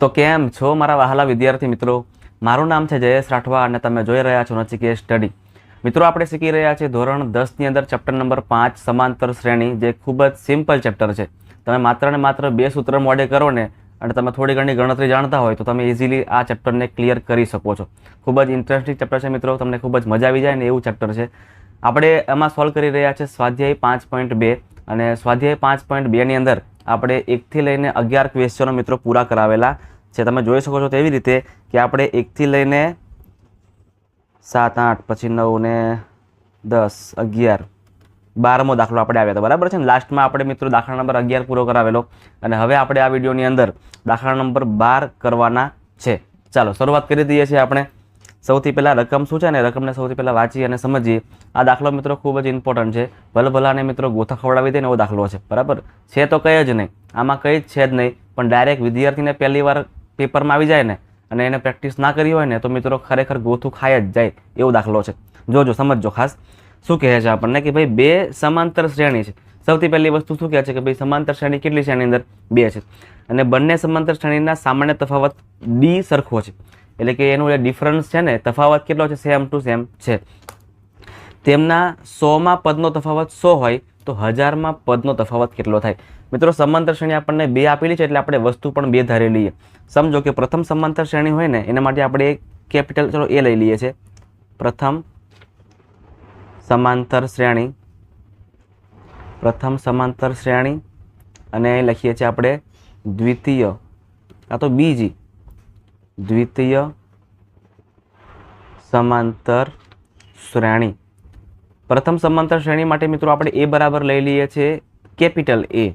તો કેમ છો મારા વહાલા વિદ્યાર્થી મિત્રો? મારું નામ છે જયેશ રાઠવા અને તમે જોઈ રહ્યા છો નચિકેત સ્ટડી. મિત્રો, આપણે શીખી રહ્યા છીએ ધોરણ દસની અંદર ચેપ્ટર નંબર પાંચ, સમાંતર શ્રેણી, જે ખૂબ જ સિમ્પલ ચેપ્ટર છે. તમે માત્ર ને માત્ર બે સૂત્ર મોડે કરો ને અને તમે થોડી ઘણી ગણતરી જાણતા હોય તો તમે ઇઝીલી આ ચેપ્ટરને ક્લિયર કરી શકો છો. ખૂબ જ ઇન્ટરેસ્ટિંગ ચેપ્ટર છે મિત્રો, તમને ખૂબ જ મજા આવી જાય ને એવું ચેપ્ટર છે. આપણે એમાં સોલ્વ કરી રહ્યા છે સ્વાધ્યાય પાંચ પોઈન્ટ બે. અને સ્વાધ્યાય પાંચ પોઈન્ટ બેની અંદર આપણે એકથી લઈને અગિયાર ક્વેશ્ચનો મિત્રો પૂરા કરાવેલા છે. તમે જોઈ શકો છો તેવી રીતે કે આપણે એકથી લઈને સાત, આઠ, પછી નવ ને દસ, અગિયાર, બારમો દાખલો આપણે આવ્યા હતા. બરાબર છે ને? લાસ્ટમાં આપણે મિત્રો દાખલા નંબર અગિયાર પૂરો કરાવેલો. અને હવે આપણે આ વિડીયોની અંદર દાખલા નંબર બાર કરવાના છે. ચાલો, શરૂઆત કરી દઈએ છીએ આપણે. સૌથી પહેલાં રકમ શું છે ને રકમને સૌથી પહેલાં વાંચી અને સમજીએ. આ દાખલો મિત્રો ખૂબ જ ઇમ્પોર્ટન્ટ છે. ભલભલાને મિત્રો ગોથા ખવડાવી દે ને એવો દાખલો છે. બરાબર? છે તો કંઈ જ નહીં. આમાં કંઈ જ છે જ નહીં. પણ ડાયરેક્ટ વિદ્યાર્થીને પહેલી વાર પેપરમાં આવી જાય ને અને એને પ્રેક્ટિસ ના કરી હોય ને તો મિત્રો ખરેખર ગોથું ખાઈ જ જાય એવો દાખલો છે. જોજો, સમજજો ખાસ. શું કહે છે આપણને કે ભાઈ બે સમાંતર શ્રેણી છે. સૌથી પહેલી વસ્તુ શું કહે છે કે ભાઈ સમાંતર શ્રેણી કેટલી છે એની અંદર? બે છે. અને બંને સમાંતર શ્રેણીના સામાન્ય તફાવત ડી સરખો છે. એટલે કે એનું જે ડિફરન્સ છે ને, તફાવત કેટલો છે? સેમ ટુ સેમ છે. તેમના સોમાં પદનો તફાવત સો હોય, તો હજારમાં પદનો તફાવત કેટલો થાય? મિત્રો, સમાંતર શ્રેણી આપણને બે આપેલી છે, એટલે આપણે વસ્તુ પણ બે ધારી લઈએ. સમજો કે પ્રથમ સમાંતર શ્રેણી હોય ને, એના માટે આપણે કેપિટલ ચલો, એ લઈ લઈએ છીએ પ્રથમ સમાંતર શ્રેણી, પ્રથમ સમાંતર શ્રેણી, અને લખીએ છીએ આપણે દ્વિતીય. આ તો બીજી. દ્વિતીય સમાંતર શ્રેણી. પ્રથમ સમાંતર શ્રેણી માટે મિત્રો આપણે એ બરાબર લઈ લઈએ છીએ કેપિટલ એ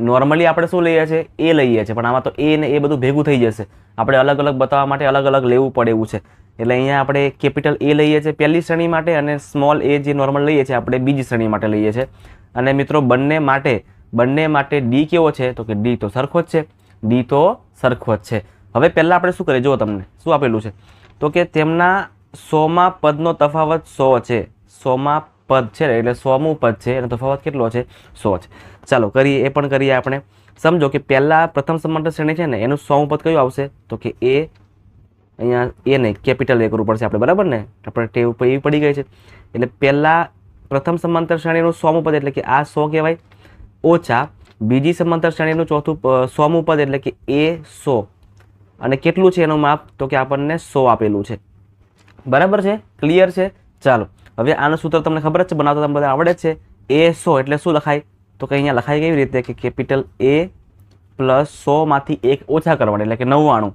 નોર્મલી આપણે શું લઈએ છીએ? એ લઈએ છીએ, પણ આમાં તો એ ને એ બધું ભેગું થઈ જશે. આપણે અલગ અલગ બતાવવા માટે અલગ અલગ લેવું પડે એવું છે. એટલે અહીંયા આપણે કેપિટલ એ લઈએ છીએ પહેલી શ્રેણી માટે અને સ્મોલ એ જે નોર્મલ લઈએ છીએ, આપણે બીજી શ્રેણી માટે લઈએ છીએ. અને મિત્રો બંને માટે બંને માટે ડી કેવો છે? તો કે ડી તો સરખો જ છે. ડી તો સરખો જ છે. હવે પહેલાં આપણે શું કરીએ? જુઓ તમને, શું આપેલું છે? તો કે તેમના સોમાં પદનો તફાવત સો છે. સોમાં પદ છે એટલે સોમું પદ છે. એનો તફાવત કેટલો છે? સો છે. ચાલો, કરીએ, એ પણ કરીએ આપણે. સમજો કે પહેલાં પ્રથમ સમાંતર શ્રેણી છે ને, એનું સોમું પદ કયું આવશે? તો કે એ, અહીંયા એ નહીં, કેપિટલ એ કરવું પડશે આપણે, બરાબર ને? આપણે ટેવ એવી પડી ગઈ છે. એટલે પહેલાં પ્રથમ સમાંતર શ્રેણીનું સોમું પદ એટલે કે આ સો કહેવાય. ઓછા બીજી સમાંતર શ્રેણીનું ચોથું સોમું પદ એટલે કે એ સો. અને કેટલું છે એનું માપ? તો કે આપણને સો આપેલું છે. બરાબર છે? ક્લિયર છે? ચાલો. હવે આનું સૂત્ર તમને ખબર જ છે, બનાવતા તમને બધા આવડે જ છે. એ સો એટલે શું લખાય? તો કે અહીંયા લખાય કેવી રીતે? કે કેપિટલ એ પ્લસ સોમાંથી એક ઓછા કરવાના, એટલે કે નવ્વાણું.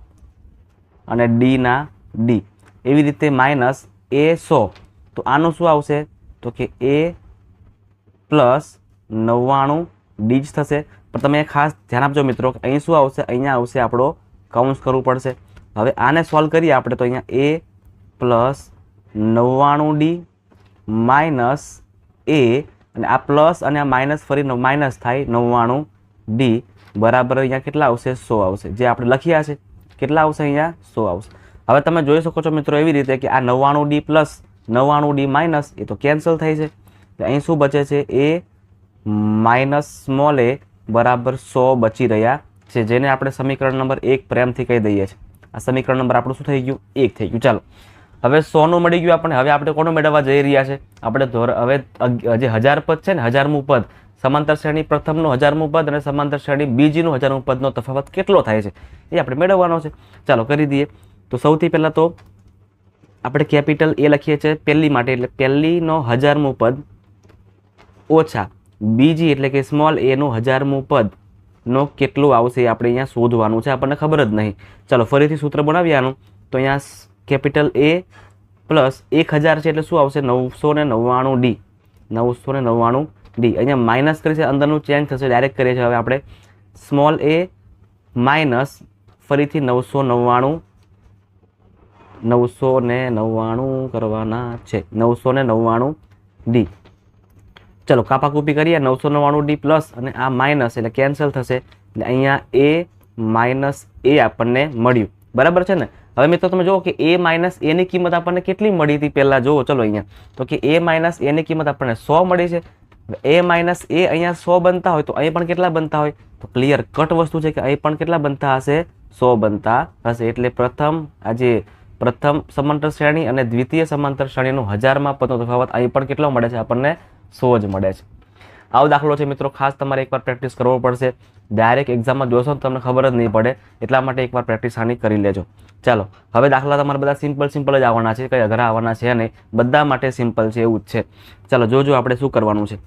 અને ડીના ડી એવી રીતે માઇનસ એ સો. તો આનું શું આવશે? તો કે એ પ્લસ નવ્વાણું ડી જ થશે. પણ તમે ખાસ ધ્યાન આપજો મિત્રો, કે અહીં શું આવશે? અહીંયા આવશે આપણો કાઉન્સ કરવું પડશે. હવે આને સોલ્વ કરીએ આપણે તો અહીંયા એ પ્લસ નવ્વાણું ડી માઇનસ એ અને આ પ્લસ અને આ માઇનસ ફરી માઇનસ થાય નવ્વાણું ડી બરાબર અહીંયા કેટલા આવશે? સો આવશે. જે આપણે લખ્યા છે, કેટલા આવશે અહીંયા? સો આવશે. હવે તમે જોઈ શકો છો મિત્રો એવી રીતે કે આ નવ્વાણું ડી પ્લસ નવ્વાણું ડી માઇનસ એ તો કેન્સલ થાય છે. અહીં શું બચે છે? એ માઇનસ સ્મોલ એ બરાબર સો બચી રહ્યા છે, જેને આપણે સમીકરણ નંબર એક પ્રેમથી કહી દઈએ છીએ. આ સમીકરણ નંબર આપણું શું થઈ ગયું? એક થઈ ગયું. ચાલો. હવે સોનું મળી ગયું આપણે હવે આપણે કોનું મેળવવા જઈ રહ્યા છે? આપણે ધોર, હવે જે હજાર પદ છે ને, હજારમું પદ, સમાંતર શ્રેણી પ્રથમનું હજારમું પદ અને સમાંતર શ્રેણી બીજીનું હજારમું પદનો તફાવત કેટલો થાય છે? એ આપણે મેળવવાનો છે. ચાલો, કરી દઈએ. તો સૌથી પહેલાં તો આપણે કેપિટલ એ લખીએ છીએ પહેલી માટે. એટલે પહેલીનો હજારમું પદ ઓછા બીજી, એટલે કે સ્મોલ, એનું હજારમું પદ નો કેટલું આવશે આપણે અહીંયા શોધવાનું છે, આપણને ખબર જ નહીં. ચાલો, ફરીથી સૂત્ર બનાવીએ આનું. તો અહીંયા કેપિટલ એ પ્લસ એક હજાર છે એટલે શું આવશે? નવસો ને નવ્વાણું ડી નવસો ને નવ્વાણું ડી અહીંયા માઇનસ કરી છે, અંદરનું ચેન્જ થશે, ડાયરેક્ટ કરીએ છીએ હવે આપણે. સ્મોલ એ માઇનસ ફરીથી નવસો નવ્વાણું. નવસો ને નવ્વાણું કરવાના છે. નવસો ને નવ્વાણું ડી ચલો, કાપાકૂપી કરીએ, નવસો નવ્વાણું ડી પ્લસ અને આ માઇનસ એટલે કેન્સલ થશે. એટલે અહીંયા એ માઇનસ એ આપણને મળ્યું. બરાબર છે ને? હવે મિત્રો તમે જુઓ કે એ માઇનસ એની કિંમત આપણને કેટલી મળી હતી પહેલાં? જુઓ, ચલો અહીંયા. તો કે એ માઇનસ એની કિંમત આપણને સો મળી છે. એ માઇનસ એ અહીંયા સો બનતા હોય તો અહીં પણ કેટલા બનતા હોય? તો ક્લિયર કટ વસ્તુ છે કે અહીં પણ કેટલા બનતા હશે? સો બનતા હશે. એટલે પ્રથમ આજે પ્રથમ સમાંતર શ્રેણી અને દ્વિતીય સમાંતર શ્રેણીનું હજારમાં પદનો તફાવત અહીં પણ કેટલો મળે છે? આપણને સો જ મળે છે. આવો દાખલો છે મિત્રો, ખાસ તમારે એકવાર પ્રેક્ટિસ કરવો પડશે. ડાયરેક્ટ એક્ઝામમાં જોશો તો તમને ખબર જ નહીં પડે, એટલા માટે એકવાર પ્રેક્ટિસ આની કરી લેજો. ચાલો, હવે દાખલા તમારા બધા સિમ્પલ સિમ્પલ જ આવવાના છે, કંઈ અઘરા આવવાના છે નહીં, બધા માટે સિમ્પલ છે એવું જ છે. ચાલો, જોજો આપણે શું કરવાનું છે.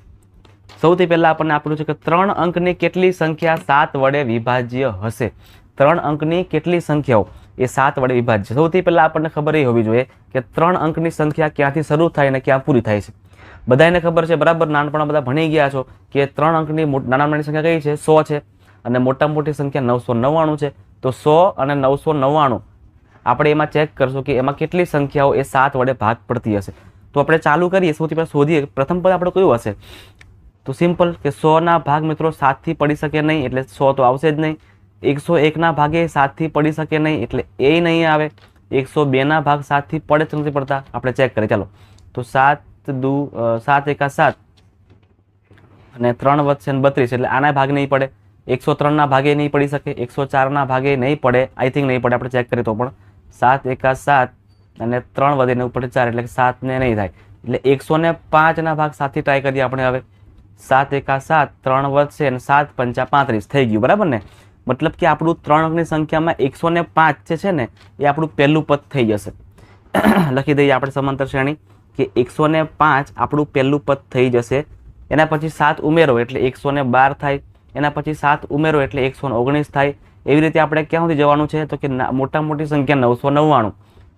સૌથી પહેલાં આપણને આપણું છે કે ત્રણ અંકની કેટલી સંખ્યા સાત વડે વિભાજ્ય હશે? ત્રણ અંકની કેટલી સંખ્યાઓ? એ સાત વડે વિભાજ્ય. સૌથી પહેલાં આપણને ખબર એ હોવી જોઈએ કે ત્રણ અંકની સંખ્યા ક્યાંથી શરૂ થાય અને ક્યાં પૂરી થાય છે. બધાને ખબર છે, બરાબર? નાનપણ બધા ભણી ગયા છો કે ત્રણ અંકની નાના નાની સંખ્યા કઈ છે? સો છે. અને મોટા મોટી સંખ્યા નવસો નવ્વાણું છે. તો સો અને નવસો નવ્વાણું, આપણે એમાં ચેક કરશું કે એમાં કેટલી સંખ્યાઓ એ સાત વડે ભાગ પડતી હશે. તો આપણે ચાલુ કરીએ, સૌથી પહેલાં શોધીએ. પ્રથમ પદ આપણે કયું હશે? તો સિમ્પલ કે સોના ભાગ મિત્રો સાતથી પડી શકે નહીં, એટલે સો તો આવશે જ નહીં. એકસો એકના ભાગે સાતથી પડી શકે નહીં, એટલે એ નહીં આવે. એકસો બેના ભાગ સાતથી પડે જ નથી પડતા. આપણે ચેક કરીએ. ચાલો. તો સાત દુ સાત એકા સાત. અને ત્રણ વધશે ને બત્રીસ, એટલે આના ભાગ નહીં પડે. એકસો ત્રણના ભાગે નહીં પડી શકે, એકસો ચારના ભાગે નહીં પડે આઈ થિંક નહીં પડે, આપણે ચેક કરીએ તો પણ. સાત એકા સાત અને ત્રણ વધીને ઉપર ચાર, એટલે સાતને નહીં થાય. એટલે એકસો ને પાંચના ભાગ સાતથી ટ્રાય કરીએ આપણે હવે. સાત એકા સાત, ત્રણ વધશે અને સાત પંચા પાંત્રીસ થઈ ગયું, બરાબર ને? મતલબ કે આપણું ત્રણ અંકની સંખ્યામાં એકસો ને પાંચ જે છે ને, એ આપણું પહેલું પદ થઈ જશે. લખી દઈએ આપણે સમાંતર શ્રેણી. કે એકસો ને પાંચ આપણું પહેલું પદ થઈ જશે. એના પછી સાત ઉમેરો એટલે એકસો ને બાર થાય. એના પછી સાત ઉમેરો એટલે એકસો ઓગણીસ થાય. એવી રીતે આપણે ક્યાં સુધી જવાનું છે? તો કે મોટા મોટી સંખ્યા નવસો નવ્વાણું.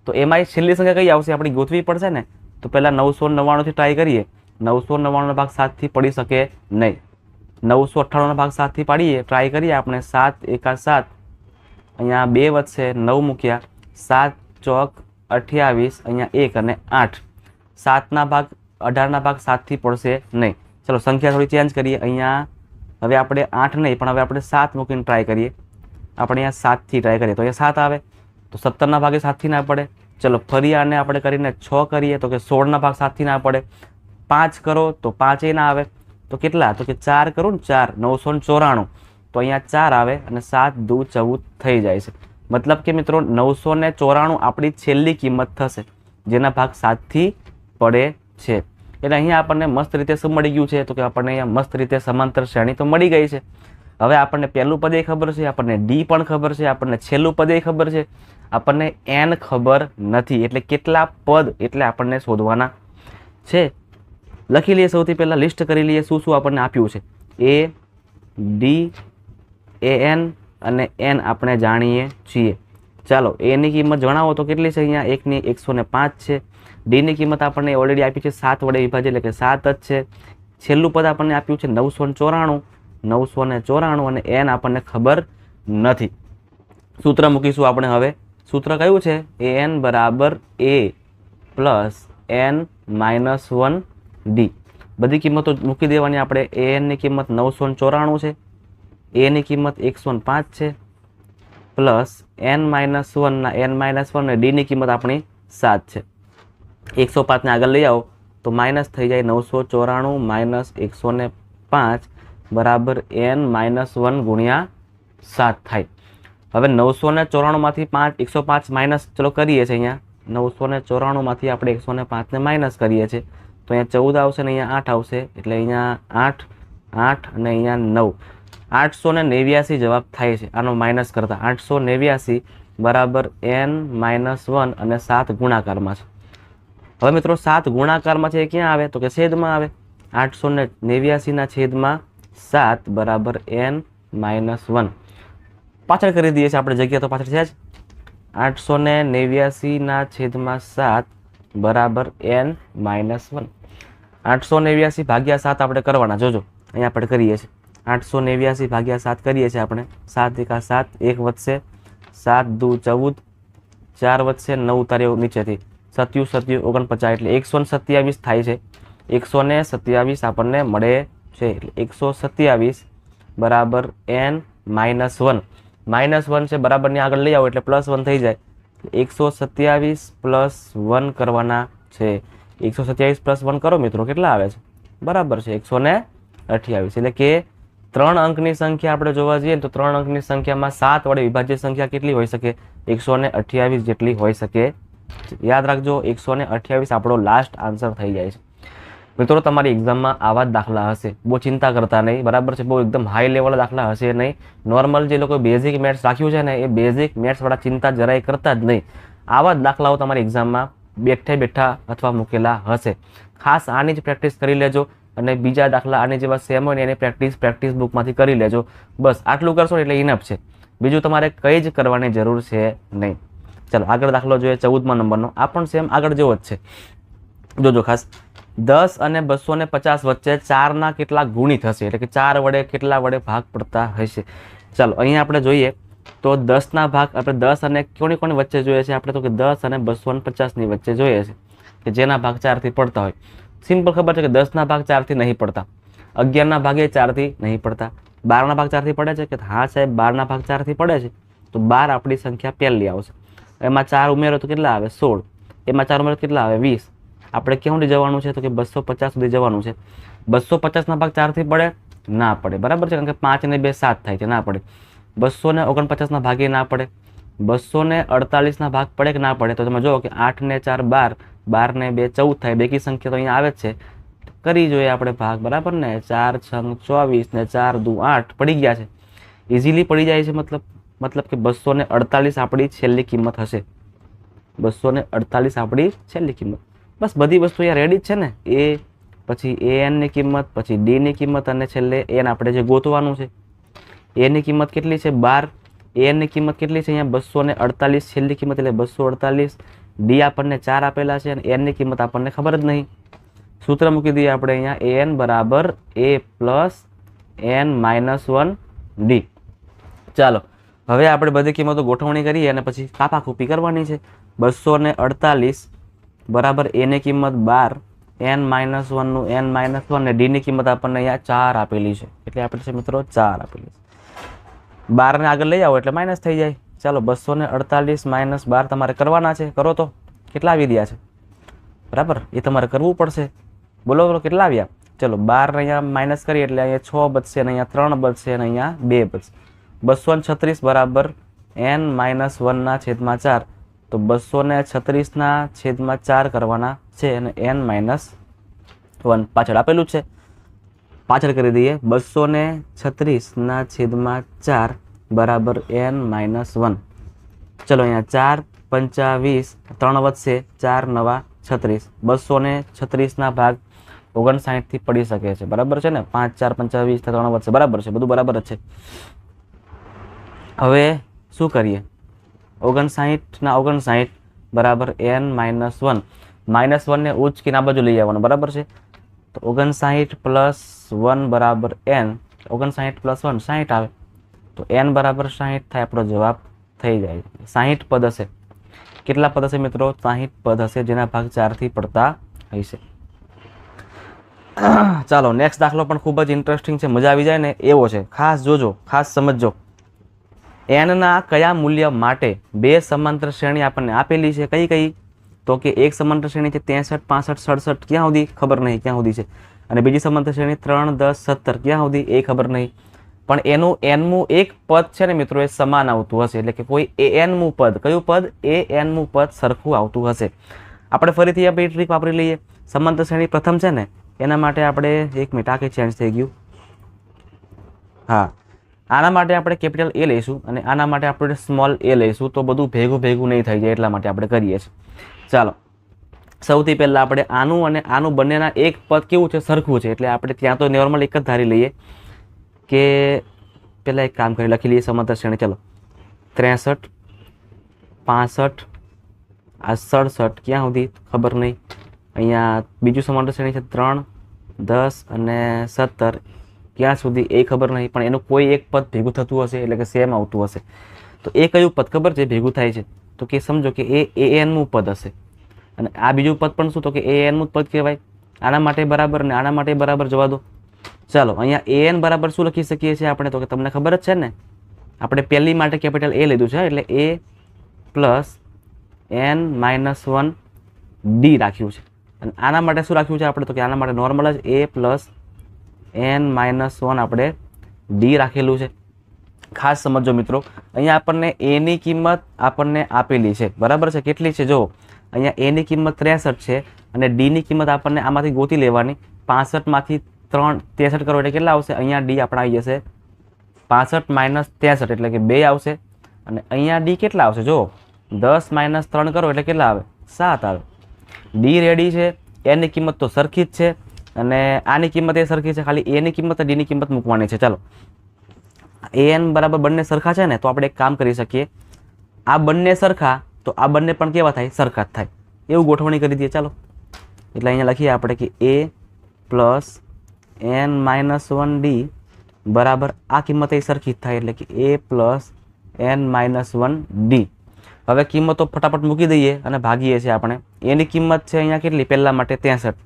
તો એમાં છેલ્લી સંખ્યા કઈ આવશે? આપણી ગોતવી પડશે ને? તો પહેલાં નવસો નવ્વાણુંથી ટ્રાય કરીએ. નવસો નવ્વાણુંનો ભાગ સાતથી પડી શકે નહીં. નવસો અઠ્ઠાણુંનો ભાગ સાતથી પાડીએ ટ્રાય કરીએ આપણે. સાત એકા સાત. અહીંયા બે વધશે નવ મૂક્યા. સાત ચોક અઠ્યાવીસ, અહીંયા એક અને આઠ. સાતના ભાગ, અઢારના ભાગ સાતથી પડશે નહીં. ચલો, સંખ્યા થોડી ચેન્જ કરીએ. અહીંયા હવે આપણે આઠ નહીં, પણ હવે આપણે સાત મૂકીને ટ્રાય કરીએ. આપણે અહીંયા સાતથી ટ્રાય કરીએ. તો અહીંયા સાત આવે. તો સત્તરના ભાગે સાતથી ના પડે. ચલો, ફરી આને આપણે કરીને છ કરીએ. તો કે સોળના ભાગ સાતથી ના પડે. પાંચ કરો, તો પાંચે ના આવે. તો કેટલા? તો કે ચાર કરો ને ચાર. નવસો ને ચોરાણું. તો અહીંયા ચાર આવે અને સાત દુ ચૌદ થઈ જાય છે. મતલબ કે મિત્રો, નવસો ને ચોરાણું આપણી છેલ્લી કિંમત થશે. જેના ભાગ સાતથી પડે છે. એટલે અહીંયા આપણને મસ્ત રીતે શું મળી ગયું છે? તો કે આપણને અહીંયા મસ્ત રીતે સમાંતર શ્રેણી તો મળી ગઈ છે. હવે આપણને પહેલું પદે ખબર છે, આપણને ડી પણ ખબર છે, આપણને છેલ્લું પદે ખબર છે. આપણને એન ખબર નથી. એટલે કેટલા પદ એટલે આપણને શોધવાના છે. લખી લઈએ સૌથી પહેલાં, લિસ્ટ કરી લઈએ શું શું આપણને આપ્યું છે. એ, ડી, એ, એન અને એન આપણે જાણીએ છીએ. ચાલો, એની કિંમત જણાવો તો કેટલી છે અહીંયા? એકની એકસો પાંચ છે. ડીની કિંમત આપણને ઓલરેડી આપી છે સાત વડે વિભાજ્ય એટલે કે સાત જ છે. છેલ્લું પદ આપણને આપ્યું છે નવસો ને ચોરાણું. નવસો ને ચોરાણું અને એન આપણને ખબર નથી. સૂત્ર મૂકીશું આપણે હવે. સૂત્ર કયું છે? એ એન બરાબર A plus N minus one D બધી કિંમતો મૂકી દેવાની આપણે. એ એનની કિંમત નવસો ચોરાણું છે. એની કિંમત એકસો પાંચ છે. પ્લસ એન માઇનસ વનના એન માઇનસ વન અને ડીની કિંમત આપણી સાત છે. એકસો પાંચને આગળ લઈ આવો, તો માઇનસ થઈ જાય નવસો ચોરાણું માઇનસ એકસો ને પાંચ બરાબર એન માઇનસ વન ગુણ્યા સાત થાય. હવે નવસો ને ચોરાણુંમાંથી પાંચ, એકસો પાંચ માઇનસ ચલો કરીએ છીએ અહીંયા. નવસો ને ચોરાણુંમાંથી આપણે એકસો ને પાંચને માઇનસ કરીએ છીએ. તો અહીંયા ચૌદ આવશે ને અહીંયા આઠ આવશે, એટલે અહીંયા આઠ આઠ અને અહીંયા નવ. આઠસો ને નેવ્યાસી જવાબ થાય છે, આનો માઇનસ કરતાં. આઠસો નેવ્યાસી બરાબર એન માઇનસ વન અને સાત ગુણાકારમાં છે. હવે મિત્રો, સાત ગુણાકારમાં છે ક્યાં આવે? તો કે છેદમાં આવે. આઠસો ને નેવ્યાસીના છેદમાં સાત બરાબર એન માઇનસ વન. પાછળ કરી દઈએ છીએ આપણે જગ્યા, તો પાછળ છે જ. આઠસો ને નેવ્યાસીના છેદમાં સાત બરાબર એન માઇનસ વન. આઠસો નેવ્યાસી ભાગ્યા સાત આપણે કરવાના, જોજો. અહીંયા આપણે કરીએ છીએ. આઠસો નેવ્યાસી ભાગ્યા સાત કરીએ છીએ આપણે. સાત એકા સાત, એક વધશે સાત દુ ચૌદ, ચાર વધશે નવ ઉતાર્યો નીચેથી. સત્યુ સત્યુ ઓગણપચાસ એટલે એકસો ને સત્યાવીસ થાય છે. એકસો ને સત્યાવીસ આપણને મળે છે. એટલે એકસો સત્યાવીસ બરાબર n minus one. Minus one છે બરાબરની આગળ લઈ આવો એટલે પ્લસ વન થઈ જાય. એકસો સત્યાવીસ પ્લસ વન કરવાના છે. એકસો સત્યાવીસ પ્લસ વન કરો મિત્રો, કેટલા આવે છે? બરાબર છે, એકસો ને અઠ્યાવીસ. એટલે કે ત્રણ અંકની સંખ્યા આપણે જોવા જઈએ તો ત્રણ અંકની સંખ્યામાં સાત વડે વિભાજ્ય સંખ્યા કેટલી હોઈ શકે? એકસો અઠ્યાવીસ જેટલી હોઈ શકે. યાદ રાખજો, એકસો ને અઠ્યાવીસ આપણો લાસ્ટ આન્સર થઈ જાય છે. મિત્રો, તમારી એક્ઝામમાં આવા જ દાખલા હશે. બહુ ચિંતા કરતા નહીં, બરાબર છે? બહુ એકદમ હાઈ લેવલ દાખલા હશે નહીં. નોર્મલ જે લોકો બેઝિક મેથ્સ રાખ્યું છે ને, એ બેઝિક મેથ્સવાળા ચિંતા જરાય કરતા જ નહીં. આવા જ દાખલાઓ તમારી એક્ઝામમાં બેઠે બેઠા અથવા મૂકેલા હશે. ખાસ આની જ પ્રેક્ટિસ કરી લેજો અને બીજા દાખલા આની જેવા સેમ હોય ને, એની પ્રેક્ટિસ પ્રેક્ટિસ બુકમાંથી કરી લેજો. બસ, આટલું કરશો એટલે ઇનફ છે. બીજું તમારે કંઈ જ કરવાની જરૂર છે નહીં. ચાલો, આગળ દાખલો જોઈએ ચૌદમાં નંબરનો. આ પણ સેમ આગળ જેવો જ છે. જોજો ખાસ. દસ અને બસો ને પચાસ વચ્ચે ચારના કેટલા ગુણિત હશે એટલે કે ચાર વડે કેટલા વડે ભાગ પડતા હશે. ચાલો, અહીંયા આપણે જોઈએ તો દસના ભાગ આપણે દસ અને કોની કોની વચ્ચે જોઈએ છે? આપણે તો કે દસ અને બસો ને પચાસની વચ્ચે જોઈએ છે. કે જેના ભાગ ચારથી પડતા હોય. સિમ્પલ ખબર છે કે દસના ભાગ ચારથી નહીં પડતા. અગિયારના ભાગે ચારથી નહીં પડતા. બારના ભાગ ચારથી પડે છે કે હા સાહેબ, બારના ભાગ ચારથી પડે છે. તો બાર આપણી સંખ્યા પહેલી આવશે. એમાં ચાર ઉમેરો તો કેટલા આવે? સોળ. એમાં ચાર ઉમેરો કેટલા આવે? વીસ. આપણે ક્યાં સુધી જવાનું છે? તો કે બસો પચાસ સુધી જવાનું છે. બસો પચાસના ભાગ ચારથી પડે? ના પડે. બરાબર છે? કારણ કે પાંચ અને બે સાત થાય છે. ના પડે. બસો ને ઓગણપચાસના ભાગે ના પડે. બસો ને અડતાલીસના ભાગ પડે કે ના પડે? તો તમે જુઓ કે આઠ ને ચાર બાર બાર ને બે ચૌદ થાય. બેકી સંખ્યા તો અહીંયા આવે જ છે. કરી જોઈએ આપણે ભાગ. બરાબર ને? ચાર છ ચોવીસ ને ચાર દુ આઠ. પડી ગયા છે. ઇઝીલી પડી જાય છે મતલબ. મતલબ કે બસો ને અડતાલીસ આપણી છેલ્લી કિંમત હશે. બસો ને અડતાલીસ આપણી છેલ્લી કિંમત. બસ બધી વસ્તુ અહીંયા રેડી જ છે ને. એ, પછી એ એનની કિંમત, પછી ડીની કિંમત અને છેલ્લે એન આપણે જે ગોતવાનું છે. એની કિંમત કેટલી છે? બાર. એનની કિંમત કેટલી છે? અહીંયા બસો ને અડતાલીસ છેલ્લી કિંમત એટલે બસો અડતાલીસ. ડી આપણને ચાર આપેલા છે અને એનની કિંમત આપણને ખબર જ નહીં. સૂત્ર મૂકી દઈએ આપણે અહીંયા. એન બરાબર a plus n minus one d ચાલો. હવે આપણે બધી કિંમતો ગોઠવણી કરીએ અને પછી કાપાકૂપી કરવાની છે. બસો ને અડતાલીસ બરાબર એની કિંમત બાર એન માઇનસ વનનું એન માઇનસ વન ને ડીની કિંમત આપણને અહીંયા ચાર આપેલી છે. એટલે આપણે છે મિત્રો ચાર આપેલી છે. બારને આગળ લઈ આવો એટલે માઇનસ થઈ જાય. ચાલો બસો ને અડતાલીસ માઇનસ બાર તમારે કરવાના છે. કરો તો. કેટલા આવી રહ્યા છે? બરાબર? એ તમારે કરવું પડશે. બોલો બોલો કેટલા આવ્યા? ચલો બાર અહીંયા માઇનસ કરીએ એટલે અહીંયા છ બચશે અને અહીંયા ત્રણ બચશે અને અહીંયા બે બચશે. બસો ને છત્રીસ બરાબર એન માઇનસ વનના છેદમાં ચાર. તો બસો ને છત્રીસના છેદમાં ચાર કરવાના છે અને એન માઇનસ વન. પાછળ આપેલું છે. પાછળ કરી દઈએ. બસો ને છત્રીસના છેદમાં ચાર બરાબર એન માઇનસ વન. ચલો અહીંયા ચાર પંચાવીસ ત્રણ વધશે. ચાર નવા છત્રીસ. બસો ને છત્રીસના ભાગ ઓગણસાઠથી પડી શકે છે. બરાબર છે ને? પાંચ, ચાર પંચાવીસ ત્રણ વધશે. બરાબર છે? બધું બરાબર જ છે. હવે શું કરીએ? ઓગણસાઠના ઓગણસાઠ બરાબર એન માઇનસ વન. માઇનસ વનને ઉચકીને આ બાજુ લઈ આવવાનું, બરાબર છે? તો ઓગણસાઠ પ્લસ વન બરાબર એન ઓગણસાઠ પ્લસ વન સાઠ આવે. તો એન બરાબર સાઠ થાય, આપણો જવાબ થઈ જાય. સાહીઠ પદ હશે. કેટલા પદ હશે મિત્રો? સાહીઠ પદ હશે, જેના ભાગ ચારથી પડતા હશે. ચાલો નેક્સ્ટ દાખલો પણ ખૂબ જ ઇન્ટરેસ્ટિંગ છે, મજા આવી જાય ને? એવો છે. ખાસ જોજો, ખાસ સમજજો. એનના કયા મૂલ્ય માટે બે સમાંતર શ્રેણી આપણને આપેલી છે? કઈ કઈ? તો કે એક સમાંતર શ્રેણી છે ત્રેસઠ, પાસઠ, સડસઠ, ક્યાં સુધી? ખબર નહીં, ક્યાં સુધી છે. અને બીજી સમાંતર શ્રેણી ત્રણ, દસ, સત્તર, ક્યાં સુધી? એ ખબર નહીં. પણ એનું એનમું એક પદ છે ને મિત્રો, એ સમાન આવતું હશે. એટલે કે કોઈ એ એનમું પદ, કયું પદ? એ એનમું પદ સરખું આવતું હશે. આપણે ફરીથી આ બે ટ્રીક વાપરી લઈએ. સમાંતર શ્રેણી પ્રથમ છે ને, એના માટે આપણે એક મિનિટ, આખી ચેન્જ થઈ ગયું. હા. આના માટે આપણે કેપિટલ એ લઈશું અને આના માટે આપણે સ્મોલ એ લઈશું તો બધું ભેગું ભેગું નહીં થઈ જાય એટલા માટે આપણે કરીએ છીએ. ચાલો. સૌથી પહેલાં આપણે આનું અને આનું બંનેના એક પદ કેવું છે? સરખું છે. એટલે આપણે ત્યાં તો નોર્મલ એક જ ધારી લઈએ. કે પહેલાં એક કામ કરી લખી લઈએ સમાંતર શ્રેણી. ચાલો. ત્રેસઠ, પાસઠ, આ સડસઠ. ક્યાં સુધી? ખબર નહીં. અહીંયા બીજું સમાંતર શ્રેણી છે ત્રણ, દસ અને સત્તર. ક્યાં સુધી એ ખબર નહીં, પણ એનું કોઈ એક પદ ભેગું થતું હશે, એટલે કે સેમ આવતું હશે. તો એ કયું પદ ખબર છે? ભેગું થાય છે. તો કે સમજો કે એ એ એનનું પદ હશે. અને આ બીજું પદ પણ શું? તો કે એ એનનું પદ કહેવાય. આના માટે બરાબર ને આના માટે બરાબર જવા દો. ચાલો, અહીંયા એ એન બરાબર શું લખી શકીએ છીએ આપણે? તો કે તમને ખબર જ છે ને? આપણે પહેલી માટે કેપિટલ એ લીધું છે, એટલે a plus n minus one d રાખ્યું છે. અને આના માટે શું રાખ્યું છે આપણે? તો કે આના માટે નોર્મલ જ a plus n minus one આપણે ડી રાખેલું છે. ખાસ સમજો મિત્રો, અહીંયા આપણને એની કિંમત આપણને આપેલી છે. બરાબર છે? કેટલી છે? જો અહીંયા એની કિંમત ત્રેસઠ છે અને ડીની કિંમત આપણને આમાંથી ગોતી લેવાની. પાસઠમાંથી ત્રણ ત્રેસઠ કરો એટલે કેટલા આવશે? અહીંયા ડી આપણા આવી જશે. પાસઠ માઇનસ ત્રેસઠ એટલે કે બે આવશે. અને અહીંયા ડી કેટલા આવશે? જો દસ માઇનસ ત્રણ કરો એટલે કેટલા આવે? સાત આવે. ડી રેડી છે. એની કિંમત તો સરખી જ છે. અને આની કિંમત એ સરખી છે. ખાલી એની કિંમત ડીની કિંમત મૂકવાની છે. ચાલો. એન બરાબર બંને સરખા છે ને, તો આપણે એક કામ કરી શકીએ. આ બંને સરખા, તો આ બંને પણ કેવા થાય? સરખા જ થાય. એવું ગોઠવણી કરી દઈએ. ચાલો. એટલે અહીંયા લખીએ આપણે કે a plus n minus one d બરાબર આ કિંમત એ સરખી જ થાય. એટલે કે a plus n minus one d હવે કિંમતો ફટાફટ મૂકી દઈએ અને ભાગીએ છીએ આપણે. એની કિંમત છે અહીંયા કેટલી? પહેલાં માટે ત્રેસઠ.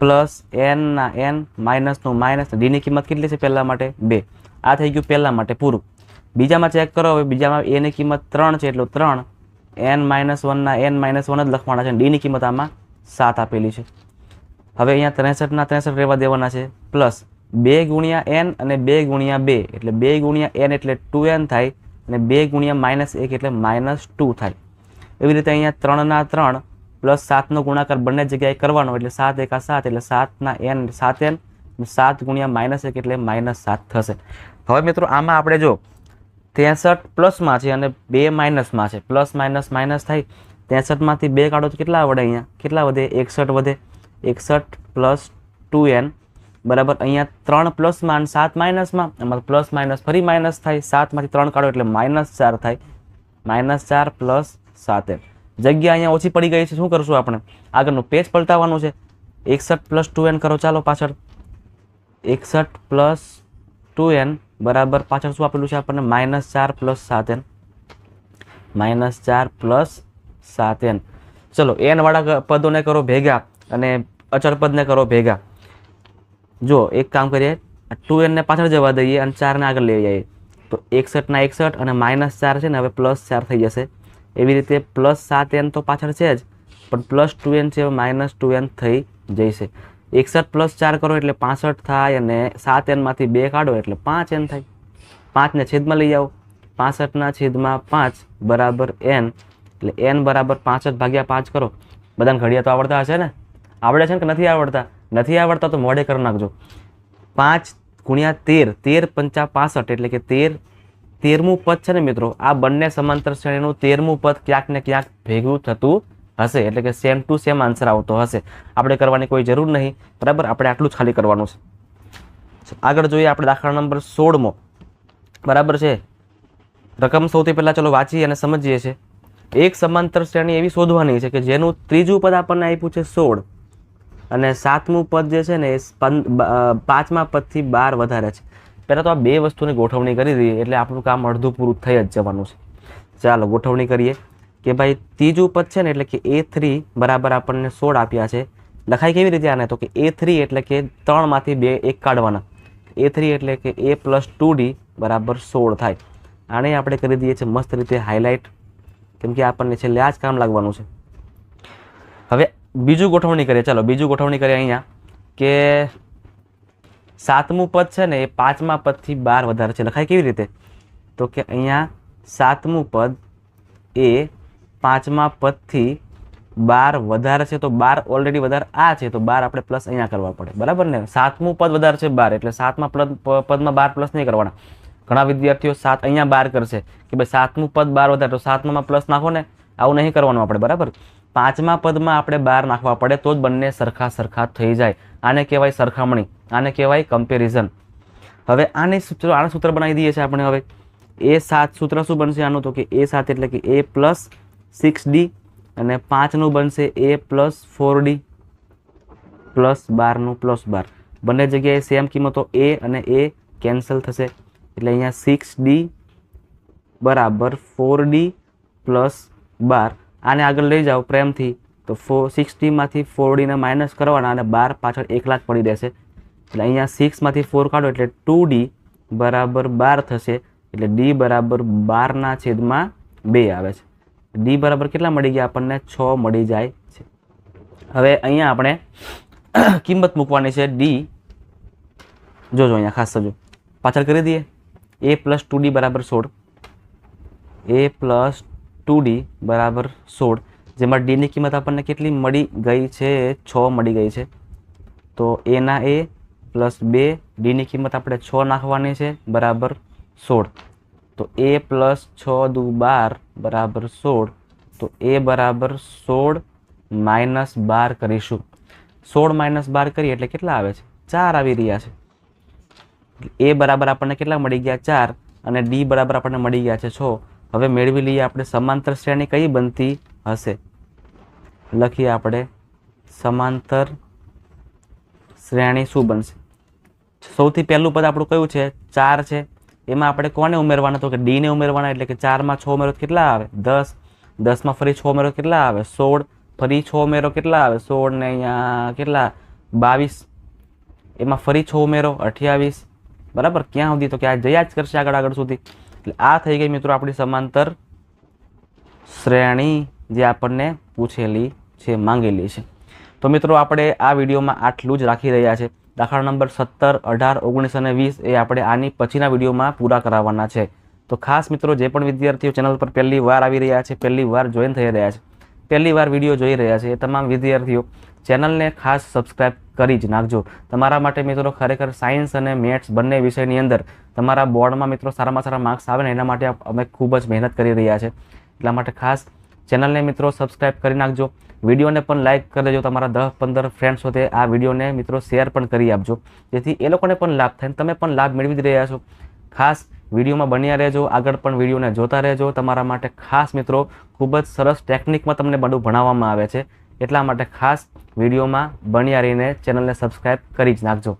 પ્લસ એનના એન માઇનસનું માઇનસ ડીની કિંમત કેટલી છે પહેલા માટે? બે. આ થઈ ગયું પહેલા માટે પૂરું. બીજામાં ચેક કરો, હવે બીજામાં એની કિંમત ત્રણ છે, એટલું ત્રણ. એન માઇનસ વનના એન માઇનસ વન જ લખવાના છે ડીની કિંમત આમાં સાત આપેલી છે. હવે અહીંયા ત્રેસઠના ત્રેસઠ રહેવા દેવાના છે. પ્લસ બે ગુણ્યા એન અને બે ગુણ્યા બે, એટલે બે ગુણ્યા એન એટલે ટુ એન થાય અને બે ગુણ્યા માઇનસ એક એટલે માઇનસ ટુ થાય. એવી રીતે અહીંયા ત્રણના ત્રણ પ્લસ સાતનો ગુણાકાર બંને જગ્યાએ કરવાનો એટલે સાત એકા સાત એટલે સાતના એન સાત એન સાત ગુણ્યા માઇનસ એક એટલે માઇનસ સાત થશે. હવે મિત્રો આમાં આપણે જો ત્રેસઠ પ્લસમાં છે અને બે માઇનસમાં છે. પ્લસ માઇનસ માઇનસ થાય, ત્રેસઠમાંથી બે કાઢો તો કેટલા વધે અહીંયા? કેટલા વધે? એકસઠ વધે. એકસઠ પ્લસ ટુ એન, બરાબર, અહીંયા ત્રણ પ્લસમાં અને સાત માઇનસમાં. એમાં પ્લસ માઇનસ ફરી માઇનસ થાય, સાતમાંથી ત્રણ કાઢો એટલે માઇનસ ચાર થાય. માઇનસ ચાર પ્લસ સાત એન. જગ્યા અહીંયા ઓછી પડી ગઈ છે, શું કરશું આપણે? આગળનું પેજ પલટાવવાનું છે. એકસઠ પ્લસ ટુ એન કરો, ચાલો પાછળ. એકસઠ પ્લસ ટુ એન બરાબર પાછળ શું આપેલું છે આપણને? માઇનસ ચાર પ્લસ સાત એન માઇનસ ચાર પ્લસ સાત એન ચલો એન વાળા પદોને કરો ભેગા અને અચળ પદને કરો ભેગા. જો, એક કામ કરીએ. ટુ એનને પાછળ જવા દઈએ અને ચારને આગળ લઈ જઈએ તો એકસઠના એકસઠ અને માઇનસ ચાર છે ને, હવે પ્લસ ચાર થઈ જશે. એવી રીતે પ્લસ સાત એન તો પાછળ છે જ, પણ પ્લસ ટુ એન છે માઇનસ ટુ એન થઈ જશે એકસઠ પ્લસ ચાર કરો એટલે પાસઠ થાય અને સાત એનમાંથી બે કાઢો એટલે પાંચ એન થાય. પાંચને છેદમાં લઈ આવો. પાસઠના છેદમાં પાંચ બરાબર એન એટલે એન બરાબર પાંસઠ ભાગ્યા પાંચ કરો. બધાને ઘડિયા તો આવડતા હશે ને? આવડે છે ને કે નથી આવડતા? નથી આવડતા તો મોડે કરી નાખજો. પાંચ ગુણ્યા તેર તેર પંચા પાસઠ એટલે કે તેર તેરમું પદ છે ને મિત્રો, આ બંને સમાંતર શ્રેણીનું તેરમું પદ ક્યાંક ને ક્યાંક ભેગું થતું હશે, એટલે કે સેમ ટુ સેમ આન્સર આવતો હશે. આપણે કરવાની કોઈ જરૂર નહીં, બરાબર? આપણે આટલું જ ખાલી કરવાનું છે. આગળ જોઈએ આપણે દાખલા નંબર સોળમો. બરાબર છે? રકમ સૌથી પહેલાં ચલો વાંચીએ અને સમજીએ છીએ. એક સમાંતર શ્રેણી એવી શોધવાની છે કે જેનું ત્રીજું પદ આપણને આપ્યું છે સોળ અને સાતમું પદ જે છે ને એ પાંચમા પદથી બાર વધારે છે. પહેલાં તો આ બે વસ્તુની ગોઠવણી કરી દઈએ, એટલે આપણું કામ અડધું પૂરું થઈ જ જવાનું છે. ચાલો, ગોઠવણી કરીએ કે ભાઈ ત્રીજું પદ છે ને એટલે કે એ થ્રી બરાબર આપણને સોળ આપ્યા છે. લખાય કેવી રીતે આને? તો કે એ થ્રી એટલે કે ત્રણમાંથી બે એક કાઢવાના. એ થ્રી એટલે કે એ પ્લસ ટુ ડી બરાબર સોળ થાય. આને આપણે કરી દઈએ છીએ મસ્ત રીતે હાઇલાઇટ. કેમ કે આપણને છેલ્લે આ જ કામ લાગવાનું છે. હવે બીજું ગોઠવણી કરીએ. ચાલો, બીજું ગોઠવણી કરીએ અહીંયા કે સાતમું પદ છે ને એ પાંચમા પદથી બાર વધારે છે. લખાય કેવી રીતે? તો કે અહીંયા સાતમું પદ એ પાંચમા પદથી બાર વધારે છે, તો બાર ઓલરેડી વધારે આ છે, તો બાર આપણે પ્લસ અહીંયા કરવા પડે. બરાબર ને? સાતમું પદ વધારે છે, બાર. એટલે સાતમા પદ પદમાં બાર પ્લસ નહીં કરવાના. ઘણા વિદ્યાર્થીઓ સાત અહીંયા બાર કરશે કે ભાઈ સાતમું પદ બાર વધારે, તો સાતમામાં પ્લસ નાખો ને, આવું નહીં કરવાનું આપણે. બરાબર? પાંચમા પદમાં આપણે બાર નાખવા પડે, તો જ બંને સરખા સરખા થઈ જાય. આને કહેવાય સરખામણી, આને કહેવાય કમ્પેરિઝન હવે આને સૂત્ર આને સૂત્ર બનાવી દઈએ છીએ આપણે હવે. એ સાત સૂત્ર શું બનશે? આનું તો કે એ સાત એટલે કે એ પ્લસ સિક્સ ડી અને પાંચનું બનશે a plus four d plus બારનું પ્લસ બાર. બંને જગ્યાએ સેમ કિંમતો એ અને એ કેન્સલ થશે. એટલે અહીંયા સિક્સ ડી બરાબર ફોર ડી પ્લસ બાર. આને આગળ લઈ જાઓ, પ્રેમથી. તો ફોર સિક્સ ડીમાંથી ફોર ડીને માઇનસ કરવાના અને બાર પાછળ એક લાખ પડી રહેશે. એટલે અહીંયા સિક્સમાંથી ફોર કાઢો એટલે ટુ ડી બરાબર બાર થશે. એટલે ડી બરાબર બારના છેદમાં બે આવે છે. ડી બરાબર કેટલા મળી ગયા? આપણને છ મળી જાય છે. હવે અહીંયા આપણે કિંમત મૂકવાની છે. ડી જોજો અહીંયા ખાસ સમજો. પાછળ કરી દઈએ. એ પ્લસ ટુ ડી બરાબર સોળ. એ પ્લસ ટુ ડી બરાબર સોળ. જેમાં ડીની કિંમત આપણને કેટલી મળી ગઈ છે? છ મળી ગઈ છે. તો એના એ પ્લસ બે ડીની કિંમત આપણે છ નાખવાની છે, બરાબર સોળ. તો એ પ્લસ છ દુ બાર, બરાબર સોળ. તો એ બરાબર સોળ માઇનસ બાર કરીશું. સોળ માઇનસ બાર કરીએ એટલે કેટલા આવે છે? ચાર આવી રહ્યા છે. એ બરાબર આપણને કેટલા મળી ગયા? ચાર. અને ડી બરાબર આપણને મળી ગયા છે છ. હવે મેળવી લઈએ આપણે સમાંતર શ્રેણી કઈ બનતી હશે? લખીએ આપણે સમાંતર શ્રેણી શું બનશે? સૌથી પહેલું પદ આપણું કયું છે? ચાર છે. એમાં આપણે કોને ઉમેરવાના? તો કે ડીને ઉમેરવાના, એટલે કે ચારમાં છ ઉમેરો કેટલા આવે? દસ. દસમાં ફરી છ ઉમેરો કેટલા આવે? સોળ. ફરી છ ઉમેરો કેટલા આવે? સોળ ને અહીંયા કેટલા? બાવીસ. એમાં ફરી છ ઉમેરો, અઠ્યાવીસ. બરાબર? ક્યાં સુધી? તો કે આ જયા જ કરશે આગળ આગળ સુધી. એટલે આ થઈ ગઈ મિત્રો આપણી સમાંતર શ્રેણી જે આપણને પૂછેલી છે માંગેલી છે. તો મિત્રો, આપણે આ વિડીયોમાં આટલું જ રાખી રહ્યા છે. દાખલા નંબર સત્તર, અઢાર, ઓગણીસ અને વીસ એ આપણે આની પછીના વિડીયોમાં પૂરા કરાવવાના છે. તો ખાસ મિત્રો, જે પણ વિદ્યાર્થીઓ ચેનલ પર પહેલી વાર આવી રહ્યા છે, પહેલી વાર જોઈન થઈ રહ્યા છે, પહેલી વાર વીડિયો જોઈ રહ્યા છે, એ તમામ વિદ્યાર્થીઓ ચેનલને ખાસ સબસ્ક્રાઈબ કરી જ નાખજો. તમારા માટે મિત્રો ખરેખર સાયન્સ અને મેથ્સ બંને વિષયની અંદર તમારા બોર્ડમાં મિત્રો સારામાં સારા માર્ક્સ આવે ને એના માટે અમે ખૂબ જ મહેનત કરી રહ્યા છે. એટલા માટે ખાસ ચેનલને મિત્રો સબસ્ક્રાઇબ કરી નાખજો. વિડીયોને પણ લાઇક કરી દેજો. તમારા દસ પંદર ફ્રેન્ડ સાથે આ વિડીયોને મિત્રો શેર પણ કરી આપજો. જેથી એ લોકોને પણ લાભ થાય તમે પણ લાભ મેળવી જ રહ્યા છો. ખાસ વિડીયોમાં બન્યા રહેજો. આગળ પણ વિડીયોને જોતા રહેજો. તમારા માટે ખાસ મિત્રો ખૂબ જ સરસ ટેકનિકમાં તમને બધું ભણાવવામાં આવે છે. એટલા માટે ખાસ વિડીયોમાં બન્યા રહીને ચેનલને સબસ્ક્રાઇબ કરી જ નાખજો.